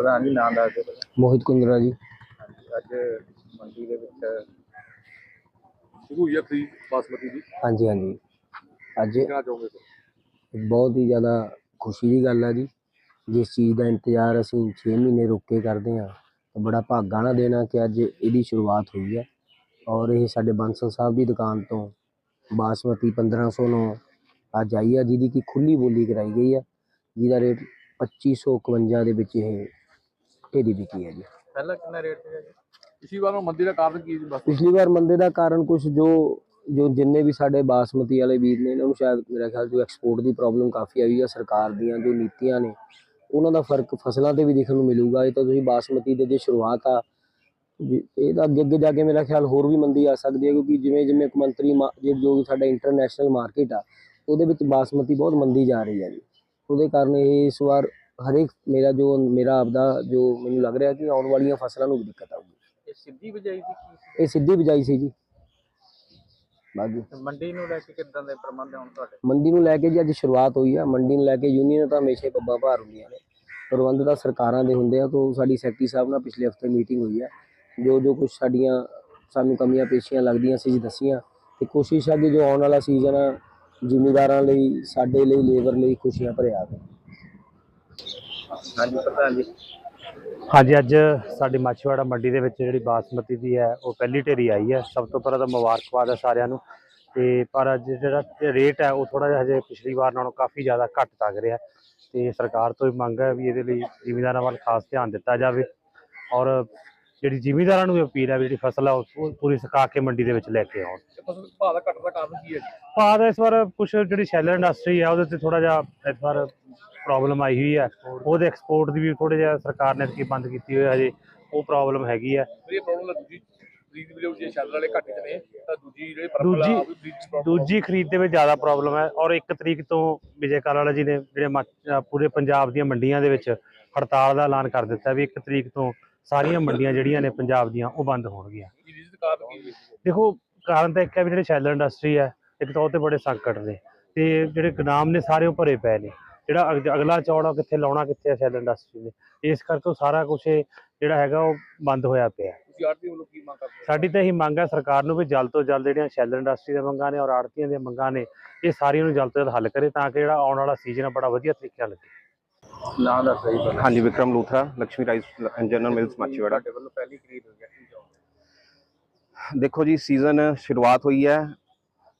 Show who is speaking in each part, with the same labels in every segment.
Speaker 1: ਜੀ ਨਾਮ ਦੱਸ ਦਿਓ ਪਹਿਲਾਂ।
Speaker 2: ਮੋਹਿਤ ਕੁੰਦਰਾ ਜੀ।
Speaker 1: ਹਾਂਜੀ, ਅੱਜ ਮੰਡੀ ਦੇ ਵਿੱਚ ਸ਼ੁਰੂ ਹੋਈ ਹੈ ਖਰੀਦ ਬਾਸਮਤੀ ਦੀ।
Speaker 2: ਹਾਂਜੀ ਹਾਂਜੀ। ਅੱਜ
Speaker 1: ਕਿਹਨਾਂ ਚਾਹੋਗੇ ਤੁਸੀਂ?
Speaker 2: ਬਹੁਤ ਹੀ ਜ਼ਿਆਦਾ ਖੁਸ਼ੀ ਦੀ ਗੱਲ ਹੈ ਜੀ। ਜਿਸ ਚੀਜ਼ ਦਾ ਇੰਤਜ਼ਾਰ ਅਸੀਂ 6 ਮਹੀਨੇ ਰੁੱਕ ਕੇ ਕਰਦੇ ਹਾਂ ਤਾਂ ਬੜਾ ਭਾਗਾਂ ਨਾਲ ਦੇਣਾ ਕਿ ਅੱਜ ਇਹਦੀ ਸ਼ੁਰੂਆਤ ਹੋਈ ਹੈ ਔਰ ਇਹ ਸਾਡੇ ਬਾਂਸਲ ਸਾਹਿਬ ਦੀ ਦੁਕਾਨ ਤੋਂ ਬਾਸਮਤੀ 1509 ਅੱਜ ਆਈ ਹੈ ਜਿਹਦੀ ਕਿ ਖੁੱਲੀ ਬੋਲੀ ਕਰਾਈ ਗਈ ਹੈ ਜਿਹਦਾ ਰੇਟ 2551 ਦੇ ਵਿੱਚ ਇਹ ਢੇਰੀ ਵਿਕੀ ਹੈ ਜੀ।
Speaker 1: ਪਹਿਲਾਂ ਕਿੰਨਾ ਰੇਟ ਸੀਗਾ ਜੀ ਪਿਛਲੀ ਵਾਰ ਉਹ ਮੰਦੀ ਦਾ ਕਾਰਨ ਕੀ ਸੀ ਬਸ?
Speaker 2: ਪਿਛਲੀ ਵਾਰ ਮੰਦੇ ਦਾ ਕਾਰਨ ਕੁਝ ਜੋ ਜੋ ਜਿੰਨੇ ਵੀ ਸਾਡੇ ਬਾਸਮਤੀ ਵਾਲੇ ਵੀਰ ਨੇ ਇਹਨਾਂ ਨੂੰ ਸ਼ਾਇਦ ਮੇਰਾ ਖਿਆਲ ਜੋ ਐਕਸਪੋਰਟ ਦੀ ਪ੍ਰੋਬਲਮ ਕਾਫੀ ਆਈ ਹੈ ਸਰਕਾਰ ਦੀਆਂ ਜੋ ਨੀਤੀਆਂ ਨੇ ਉਹਨਾਂ ਦਾ ਫ਼ਰਕ ਫਸਲਾਂ ਤੇ ਵੀ ਦੇਖਣ ਨੂੰ ਮਿਲੂਗਾ। ਇਹ ਤਾਂ ਤੁਸੀਂ ਬਾਸਮਤੀ ਦੇ ਜੇ ਸ਼ੁਰੂਆਤ ਆ ਜੀ, ਇਹ ਤਾਂ ਅੱਗੇ ਅੱਗੇ ਜਾ ਕੇ ਮੇਰਾ ਖਿਆਲ ਹੋਰ ਵੀ ਮੰਦੀ ਆ ਸਕਦੀ ਹੈ ਕਿਉਂਕਿ ਜਿਵੇਂ ਜਿਵੇਂ ਕਮੰਤਰੀ ਜੋ ਵੀ ਸਾਡਾ ਇੰਟਰਨੈਸ਼ਨਲ ਮਾਰਕੀਟ ਆ ਉਹਦੇ ਵਿੱਚ ਬਾਸਮਤੀ ਬਹੁਤ ਮੰਦੀ ਜਾ ਰਹੀ ਹੈ ਜੀ। ਉਹਦੇ ਕਾਰਨ ਇਹ ਇਸ ਵਾਰ ਹਰੇਕ ਮੇਰਾ ਜੋ ਮੇਰਾ ਆਪਦਾ ਜੋ ਮੈਨੂੰ ਲੱਗ ਰਿਹਾ ਕਿ ਆਉਣ ਵਾਲੀਆਂ ਫਸਲਾਂ ਨੂੰ ਵੀ ਦਿੱਕਤ ਆਊਗੀ।
Speaker 1: ਇਹ ਸਿੱਧੀ ਬਿਜਾਈ ਦੀ
Speaker 2: ਇਹ ਸਿੱਧੀ ਬਿਜਾਈ ਸੀ ਜੀ। ਬਾਕੀ
Speaker 1: ਮੰਡੀ ਨੂੰ ਲੈ ਕੇ ਕਿੱਦਾਂ ਦੇ ਪ੍ਰਬੰਧ ਹੁਣ ਤੁਹਾਡੇ?
Speaker 2: ਮੰਡੀ ਨੂੰ ਲੈ ਕੇ ਜੀ ਅੱਜ ਸ਼ੁਰੂਆਤ ਹੋਈ ਆ। ਮੰਡੀ ਨੂੰ ਲੈ ਕੇ ਯੂਨੀਅਨ ਤਾਂ ਹਮੇਸ਼ਾ ਹੀ ਪੱਬਾਂ ਭਾਰ ਹੁੰਦੀਆਂ ਨੇ। ਪ੍ਰਬੰਧ ਤਾਂ ਸਰਕਾਰਾਂ ਦੇ ਹੁੰਦੇ ਆ ਤੋਂ ਸਾਡੀ ਸੈਕਟਰੀ ਸਾਹਿਬ ਨਾਲ ਪਿਛਲੇ ਹਫ਼ਤੇ ਮੀਟਿੰਗ ਹੋਈ ਹੈ ਜੋ ਜੋ ਕੁਝ ਸਾਡੀਆਂ ਸਾਨੂੰ ਕਮੀਆਂ ਪੇਸ਼ੀਆਂ ਲੱਗਦੀਆਂ ਸੀ ਜੀ ਦੱਸੀਆਂ। ਤੇ ਕੋਸ਼ਿਸ਼ ਹੈ ਕਿ ਜੋ ਆਉਣ ਵਾਲਾ ਸੀਜ਼ਨ ਆ ਜ਼ਿਮੀਦਾਰਾਂ ਲਈ ਸਾਡੇ ਲਈ ਲੇਬਰ ਲਈ ਖੁਸ਼ੀਆਂ ਭਰਿਆ ਆਵੇ
Speaker 1: ਹਾਂਜੀ ਪ੍ਰਧਾਨ ਜੀ।
Speaker 3: ਹਾਂਜੀ ਅੱਜ ਸਾਡੀ ਮਾਛੀਵਾੜਾ ਮੰਡੀ ਦੇ ਵਿੱਚ ਜਿਹੜੀ ਬਾਸਮਤੀ ਦੀ ਹੈ ਉਹ ਪਹਿਲੀ ਢੇਰੀ ਆਈ ਹੈ। ਸਭ ਤੋਂ ਪਹਿਲਾਂ ਤਾਂ ਮੁਬਾਰਕਬਾਦ ਹੈ ਸਾਰਿਆਂ ਨੂੰ। ਤੇ ਪਰ ਅੱਜ ਜਿਹੜਾ ਰੇਟ ਹੈ ਉਹ ਥੋੜਾ ਜਿਹਾ ਹਜੇ ਪਿਛਲੀ ਵਾਰ ਨਾਲੋਂ ਕਾਫੀ ਜ਼ਿਆਦਾ ਘੱਟ ਲੱਗ ਰਿਹਾ। ਤੇ ਸਰਕਾਰ ਤੋਂ ਵੀ ਮੰਗ ਹੈ ਵੀ ਇਹਦੇ ਲਈ ਜ਼ਿਮੀਂਦਾਰਾਂ ਵੱਲ ਖਾਸ ਧਿਆਨ ਦਿੱਤਾ ਜਾਵੇ। ਔਰ ਜਿਹੜੀ ਜ਼ਿਮੀਂਦਾਰਾਂ ਨੂੰ ਵੀ ਅਪੀਲ ਹੈ ਵੀ ਜਿਹੜੀ ਫਸਲ ਹੈ ਉਹ ਪੂਰੀ ਸੁਕਾ ਕੇ ਮੰਡੀ ਦੇ ਵਿੱਚ ਲੈ ਕੇ ਆਉਣ।
Speaker 1: ਭਾਅ ਦਾ ਘੱਟ ਦਾ ਕਾਰਨ ਕੀ ਹੈ
Speaker 3: ਭਾਅ ਦਾ ਇਸ ਵਾਰ ਕੁਝ ਜਿਹੜੀ ਸ਼ੈਲਰ ਇੰਡਸਟਰੀ ਹੈ ਉਹਦੇ ਤੇ ਥੋੜਾ ਜਿਹਾ ਇਸ ਵਾਰ ਪ੍ਰੋਬਲਮ ਆਈ ਹੋਈ ਹੈ ਉਹਦੇ ਐਕਸਪੋਰਟ ਦੀ ਵੀ ਥੋੜੇ ਜਿਹਾ ਸਰਕਾਰ ਨੇ ਕੀ ਬੰਦ ਕੀਤੀ ਹੋਈ ਹੈ ਹਜੇ ਉਹ ਪ੍ਰੋਬਲਮ ਹੈਗੀ ਹੈ
Speaker 1: ਇਹ ਪ੍ਰੋਬਲਮ ਦੂਜੀ ਖਰੀਦ ਵੀਡੀਓ ਜੇ ਸ਼ੈਲਰ ਵਾਲੇ ਘੱਟ ਚ ਨੇ ਤਾਂ ਦੂਜੀ ਜਿਹੜੇ
Speaker 3: ਖਰੀਦ ਦੇ ਵਿੱਚ ਜ਼ਿਆਦਾ ਪ੍ਰੋਬਲਮ ਹੈ ਔਰ 1 ਤਰੀਕ ਤੋਂ ਵਿਜੇ ਕਾਲਾਲਾ ਜੀ ਨੇ ਜਿਹੜੇ ਪੂਰੇ ਪੰਜਾਬ ਦੀਆਂ ਮੰਡੀਆਂ ਦੇ ਵਿੱਚ ਹੜਤਾਲ ਦਾ ਐਲਾਨ ਕਰ ਦਿੱਤਾ ਵੀ 1 ਤਰੀਕ ਤੋਂ ਸਾਰੀਆਂ ਮੰਡੀਆਂ ਜਿਹੜੀਆਂ ਨੇ ਪੰਜਾਬ ਦੀਆਂ ਉਹ ਬੰਦ ਹੋਣਗੀਆਂ? ਦੇਖੋ ਕਾਰਨ ਤਾਂ ਇੱਕ ਹੈ ਵੀ ਜਿਹੜੇ ਸ਼ੈਲਰ ਇੰਡਸਟਰੀ ਹੈ ਇੱਕ ਤਾਂ ਉਹ ਤੇ ਬੜੇ ਸੰਕਟ ਨੇ। ਤੇ ਜਿਹੜੇ ਗਦਾਮ ਨੇ ਸਾਰੇ ਉਹ ਭਰੇ ਪਏ ਨੇ। ਜਿਹੜਾ ਅਗ- ਅਗਲਾ ਚੌੜ ਕਿੱਥੇ ਲਾਉਣਾ ਕਿੱਥੇ ਹੈ ਸ਼ੈਲਰ ਇੰਡਸਟਰੀ ਨੇ। ਇਸ ਕਰਕੇ ਸਾਰਾ ਕੁਝ ਜਿਹੜਾ ਹੈਗਾ ਉਹ ਬੰਦ ਹੋਇਆ ਪਿਆ।
Speaker 1: ਤੁਸੀਂ ਆੜਤੀ ਵੱਲੋਂ ਕੀ ਮੰਗ ਕਰਦੇ ਹੋ?
Speaker 3: ਸਾਡੀ ਤਾਂ ਇਹੀ ਮੰਗ ਹੈ ਸਰਕਾਰ ਨੂੰ ਵੀ ਜਲਦ ਤੋਂ ਜਲਦ ਜਿਹੜੀਆਂ ਸ਼ੈਲਰ ਇੰਡਸਟਰੀ ਦੀਆਂ ਮੰਗਾਂ ਨੇ ਔਰ ਆੜਤੀਆਂ ਦੀਆਂ ਮੰਗਾਂ ਨੇ ਇਹ ਸਾਰੀਆਂ ਨੂੰ ਜਲਦ ਤੋਂ ਜਲਦ ਹੱਲ ਕਰੇ ਤਾਂ ਕਿ ਜਿਹੜਾ ਆਉਣ ਵਾਲਾ ਸੀਜ਼ਨ ਬੜਾ ਵਧੀਆ ਤਰੀਕੇ ਨਾਲ ਲੱਗੇ।
Speaker 1: ਨਾਂ
Speaker 4: ਹਾਂਜੀ Vikram Luthra Lakshmi rice and general mills Machhiwara
Speaker 1: ਪਹਿਲੀ ਖਰੀਦ ਹੋ ਗਿਆ
Speaker 4: ਦੇਖੋ ਜੀ ਸੀਜ਼ਨ ਸ਼ੁਰੂਆਤ ਹੋਈ ਹੈ।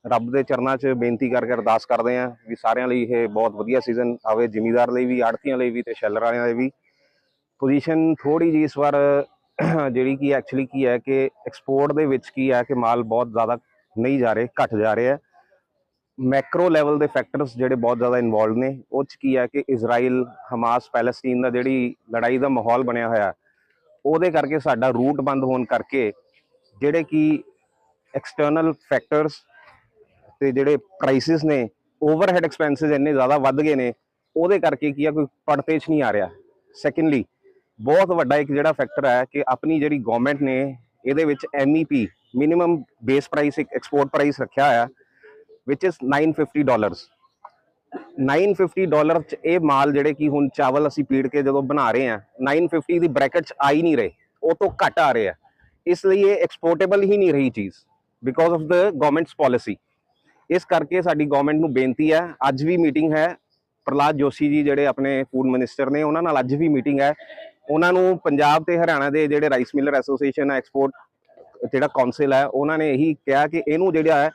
Speaker 4: ਰੱਬ ਦੇ ਚਰਨਾਂ 'ਚ ਬੇਨਤੀ ਕਰਕੇ ਅਰਦਾਸ ਕਰਦੇ ਆਂ ਵੀ ਸਾਰਿਆਂ ਲਈ ਇਹ ਬਹੁਤ ਵਧੀਆ ਸੀਜ਼ਨ ਆਵੇ, ਜ਼ਿਮੀਦਾਰ ਲਈ ਵੀ, ਆੜਤੀਆਂ ਲਈ ਵੀ ਤੇ ਸ਼ੈਲਰ ਵਾਲਿਆਂ ਲਈ ਵੀ। ਪੋਜੀਸ਼ਨ ਥੋੜੀ ਜੀ ਇਸ ਵਾਰ ਜਿਹੜੀ ਕੀ ਐਕਚੁਅਲੀ ਕੀ ਹੈ ਕਿ ਐਕਸਪੋਰਟ ਦੇ ਵਿੱਚ ਕੀ ਹੈ ਕਿ ਮਾਲ ਬਹੁਤ ਜ਼ਿਆਦਾ ਨਹੀਂ ਜਾ ਰਹੇ, ਘਟ ਜਾ ਰਹੇ ਹੈ। ਮੈਕਰੋ ਲੈਵਲ ਦੇ ਫੈਕਟਰਸ ਜਿਹੜੇ ਬਹੁਤ ਜ਼ਿਆਦਾ ਇਨਵੋਲਡ ਨੇ, ਉਹ 'ਚ ਕੀ ਹੈ ਕਿ ਇਜ਼ਰਾਈਲ ਹਮਾਸ ਪੈਲੇਸਟੀਨ ਦਾ ਜਿਹੜੀ ਲੜਾਈ ਦਾ ਮਾਹੌਲ ਬਣਿਆ ਹੋਇਆ, ਉਹਦੇ ਕਰਕੇ ਸਾਡਾ ਰੂਟ ਬੰਦ ਹੋਣ ਕਰਕੇ ਜਿਹੜੇ ਕਿ ਐਕਸਟਰਨਲ ਫੈਕਟਰਸ ਤੇ ਜਿਹੜੇ ਪ੍ਰਾਈਸਿਸ ਨੇ ਓਵਰਹੈਡ ਐਕਸਪੈਂਸਸ ਇੰਨੇ ਜ਼ਿਆਦਾ ਵੱਧ ਗਏ ਨੇ, ਉਹਦੇ ਕਰਕੇ ਕੀ ਆ, ਕੋਈ ਪੜਤੇ 'ਚ ਨਹੀਂ ਆ ਰਿਹਾ। ਸੈਕੰਡਲੀ ਬਹੁਤ ਵੱਡਾ ਇੱਕ ਜਿਹੜਾ ਫੈਕਟਰ ਹੈ ਕਿ ਆਪਣੀ ਜਿਹੜੀ ਗਵਰਨਮੈਂਟ ਨੇ, ਇਹਦੇ ਵਿੱਚ MEP ਮਿਨੀਮਮ ਬੇਸ ਪ੍ਰਾਈਸ ਇੱਕ ਐਕਸਪੋਰਟ ਪ੍ਰਾਈਸ ਰੱਖਿਆ ਹੋਇਆ, which is 950 ਡਾਲਰਸ 950 ਡਾਲਰ ਚ ਇਹ ਮਾਲ ਜਿਹੜੇ ਕਿ ਹੁਣ ਚਾਵਲ ਅਸੀਂ ਪੀੜ ਕੇ ਜਦੋਂ ਬਣਾ ਰਹੇ ਆ 950 ਦੀ ਬ੍ਰੈਕਟ ਚ ਆ ਹੀ ਨਹੀਂ ਰਹੇ, ਉਹ ਤੋਂ ਘੱਟ ਆ ਰਹੇ ਆ। ਇਸ ਲਈ ਇਹ ਐਕਸਪੋਰਟੇਬਲ ਹੀ ਨਹੀਂ ਰਹੀ ਚੀਜ਼ because of the governments policy ਇਸ ਕਰਕੇ ਸਾਡੀ ਗਵਰਨਮੈਂਟ ਨੂੰ ਬੇਨਤੀ ਹੈ, ਅੱਜ ਵੀ ਮੀਟਿੰਗ ਹੈ। ਪ੍ਰਲਾਦ ਜੋਸ਼ੀ ਜੀ ਜਿਹੜੇ ਆਪਣੇ ਫੂਡ ਮਿਨਿਸਟਰ ਨੇ, ਉਹਨਾਂ ਨਾਲ ਅੱਜ ਵੀ ਮੀਟਿੰਗ ਹੈ। ਉਹਨਾਂ ਨੂੰ ਪੰਜਾਬ ਤੇ ਹਰਿਆਣਾ ਦੇ ਜਿਹੜੇ ਰਾਈਸ ਮਿਲਰ ਐਸੋਸੀਏਸ਼ਨ ਐਕਸਪੋਰਟ ਜਿਹੜਾ ਕਾਉਂਸਲ ਹੈ, ਉਹਨਾਂ ਨੇ ਇਹੀ ਕਿਹਾ ਕਿ ਇਹਨੂੰ ਜਿਹੜਾ ਹੈ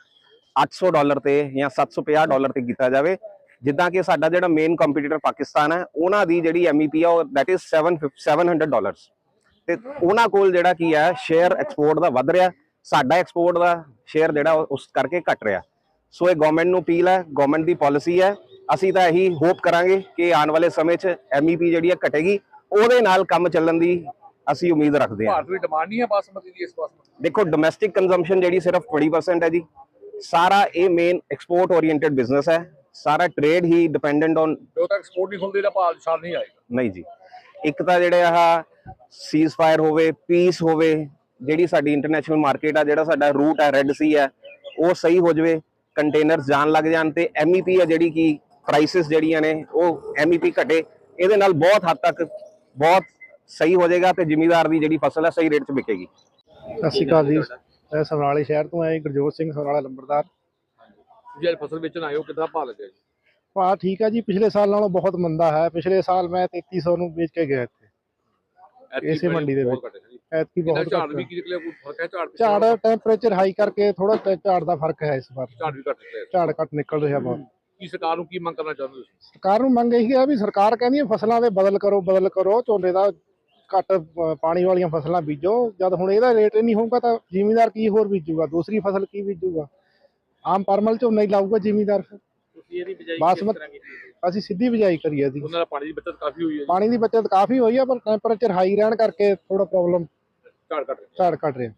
Speaker 4: 800 ਡਾਲਰ ਤੇ ਜਾਂ 750 ਡਾਲਰ ਤੇ ਕੀਤਾ ਜਾਵੇ। ਜਿੱਦਾਂ ਕਿ ਸਾਡਾ ਜਿਹੜਾ ਮੇਨ ਕੰਪੀਟੀਟਰ ਪਾਕਿਸਤਾਨ ਹੈ, ਉਹਨਾਂ ਦੀ ਜਿਹੜੀ MEP ਆ ਉਹ ਦੈਟ ਇਜ਼ 700 ਡਾਲਰਸ ਤੇ ਉਹਨਾਂ ਕੋਲ ਜਿਹੜਾ ਕੀ ਹੈ ਸ਼ੇਅਰ ਐਕਸਪੋਰਟ ਦਾ ਵੱਧ ਰਿਹਾ। ਸਾਡਾ ਐਕਸਪੋਰਟ ਦਾ ਸ਼ੇਅਰ ਜਿਹੜਾ ਉਸ ਕਰਕੇ ਘਟ ਰਿਹਾ। ਸੋ ਇਹ ਗਵਰਨਮੈਂਟ ਨੂੰ ਅਪੀਲ ਹੈ ਗਵਰਨਮੈਂਟ ਦੀ ਪਾਲਿਸੀ ਹੈ। ਅਸੀਂ ਤਾਂ ਇਹੀ ਹੋਪ ਕਰਾਂਗੇ ਕਿ ਆਉਣ ਵਾਲੇ ਸਮੇਂ 'ਚ MEP ਜਿਹੜੀ ਹੈ ਘਟੇਗੀ। ਉਹਦੇ ਨਾਲ ਕੰਮ ਚੱਲਣ ਦੀ ਅਸੀਂ ਉਮੀਦ ਰੱਖਦੇ ਹਾਂ।
Speaker 1: ਭਾਰਤ ਦੀ ਡਿਮਾਂਡ ਨਹੀਂ ਹੈ ਬਾਸਮਤੀ ਦੀ ਇਸ ਬਾਸਮਤੀ
Speaker 4: ਦੇਖੋ ਡੋਮੈਸਟਿਕ ਕੰਜ਼ੰਪਸ਼ਨ ਜਿਹੜੀ ਸਿਰਫ 20% ਹੈ ਜੀ। ਸਾਰਾ ਇਹ ਮੇਨ ਐਕਸਪੋਰਟ ਓਰੀਐਂਟਡ ਬਿਜ਼ਨਸ ਹੈ। ਸਾਰਾ ਟ੍ਰੇਡ ਹੀ ਡਿਪੈਂਡੈਂਟ ਔਨ
Speaker 1: ਜਦੋਂ ਤੱਕ ਐਕਸਪੋਰਟ ਨਹੀਂ ਹੁੰਦੀ ਤਾਂ ਭਾਅ ਵਿਸ਼ਾਲ ਨਹੀਂ ਆਏਗਾ।
Speaker 4: ਨਹੀਂ ਜੀ। ਇੱਕ ਤਾਂ ਜਿਹੜੇ ਆਹ ਸੀਜ਼ ਫਾਇਰ ਹੋਵੇ ਪੀਸ ਹੋਵੇ ਜਿਹੜੀ ਸਾਡੀ ਇੰਟਰਨੈਸ਼ਨਲ ਮਾਰਕੀਟ ਆ ਜਿਹੜਾ ਸਾਡਾ ਰੂਟ ਹੈ ਰੈੱਡ ਸੀ ਹੈ ਉਹ ਸਹੀ ਹੋ ਜਾਵੇ। ਕੰਟੇਨਰਸ ਜਾਣ ਲੱਗ ਜਾਣ ਤੇ MEP ਆ ਜਿਹੜੀ ਕੀ ਪ੍ਰਾਈਸਸ ਜਿਹੜੀਆਂ ਨੇ ਉਹ MEP ਘਟੇ। ਇਹਦੇ ਨਾਲ ਬਹੁਤ ਹੱਦ ਤੱਕ ਬਹੁਤ ਸਹੀ ਹੋ ਜਾਏਗਾ ਤੇ ਜ਼ਿਮੀਦਾਰ ਦੀ ਜਿਹੜੀ ਫਸਲ ਹੈ ਸਹੀ ਰੇਟ 'ਚ ਵਿਕੇਗੀ।
Speaker 5: ਸਤਿ ਸ਼੍ਰੀ ਅਕਾਲ ਜੀ। ਮੈਂ ਸਮਰਾਲੇ ਸ਼ਹਿਰ ਤੋਂ ਆਇਆ ਗੁਰਜੋਤ ਸਿੰਘ ਸਮਰਾਲਾ ਲੰਬੜਦਾਰ।
Speaker 1: ਤੁਸੀਂ ਅੱਜ ਫਸਲ ਵੇਚਣ ਆਏ ਹੋ ਕਿੰਨਾ ਭਾਅ ਲੱਗਿਆ ਜੀ?
Speaker 5: ਭਾਅ ਠੀਕ ਹੈ ਜੀ ਪਿਛਲੇ ਸਾਲ ਨਾਲੋਂ ਬਹੁਤ ਮੰਦਾ ਹੈ। ਪਿਛਲੇ ਸਾਲ ਮੈਂ 3300 ਨੂੰ ਵੇਚ ਕੇ ਗਿਆ ਇੱਥੇ। ਇਸੇ ਮੰਡੀ ਦੇ ਵਿੱਚ।
Speaker 1: ਹੈ।
Speaker 5: ਐਤਕੀ ਬਹੁਤ
Speaker 1: ਝਾੜ ਵੀ
Speaker 5: ਹੈ।
Speaker 1: ਕੀ ਨਿਕਲਿਆ? ਕੋਈ ਫ਼ਰਕ ਹੈ ਝਾੜ ਪਿੱਛੇ
Speaker 5: ਝਾੜ ਟੈਂਪਰੇਚਰ ਹਾਈ ਕਰਕੇ ਥੋੜਾ ਝਾੜ ਦਾ ਫ਼ਰਕ ਹੈ ਇਸ ਵਾਰ।
Speaker 1: ਝਾੜ ਵੀ ਘੱਟ ਨਿਕਲਿਆ।
Speaker 5: ਝਾੜ ਘੱਟ ਨਿਕਲ ਰਿਹਾ ਬਹੁਤ।
Speaker 1: ਕੀ ਸਰਕਾਰ ਨੂੰ ਕੀ ਮੰਗ ਕਰਨਾ ਚਾਹੁੰਦੇ ਤੁਸੀਂ?
Speaker 5: ਸਰਕਾਰ ਨੂੰ ਮੰਗ ਇਹੀ ਹੈ ਵੀ ਸਰਕਾਰ ਕਹਿੰਦੀ ਹੈ ਫਸਲਾਂ ਦੇ ਬਦਲ ਕਰੋ ਬਦਲ ਕਰੋ ਝੋਨੇ ਦਾ ਘੱਟ ਅ, ਪਾਣੀ ਵਾਲੀਆਂ ਫਸਲਾਂ ਬੀਜੋ। ਜਦ ਹੁਣ ਇਹਦਾ ਰੇਟ ਹੀ ਨਹੀਂ ਹੋਊਗਾ ਤਾਂ ਜ਼ਿਮੀਂਦਾਰ ਕੀ ਹੋਰ ਬੀਜੂਗਾ? ਦੂਸਰੀ ਫਸਲ ਕੀ ਬੀਜੂਗਾ? ਆਮ ਪਰਮਲ ਝੋਨਾ ਹੀ ਲਾਊਗਾ ਜ਼ਿਮੀਂਦਾਰ। ਫਿਰ
Speaker 1: ਤੁਸੀਂ ਇਹਦੀ ਬਿਜਾਈ
Speaker 5: ਬਾਸਮਤ ਅਸੀਂ ਸਿੱਧੀ ਬਿਜਾਈ ਕਰੀ ਹੈ ਜੀ
Speaker 1: ਉਹਨਾਂ ਦਾ ਪਾਣੀ ਦੀ ਬਚਤ ਕਾਫੀ ਹੋਈ ਹੈ ਜੀ।
Speaker 5: ਪਾਣੀ ਦੀ ਬਚਤ ਕਾਫੀ ਹੋਈ ਹੈ ਪਰ ਟੈਂਪਰੇਚਰ ਹਾਈ ਰਹਿਣ ਕਰਕੇ ਥੋੜਾ ਪ੍ਰੋਬਲਮ
Speaker 1: ਝਾੜ ਘੱਟ ਰਿਹਾ।
Speaker 5: ਝਾੜ ਘਟ ਰਿਹਾ।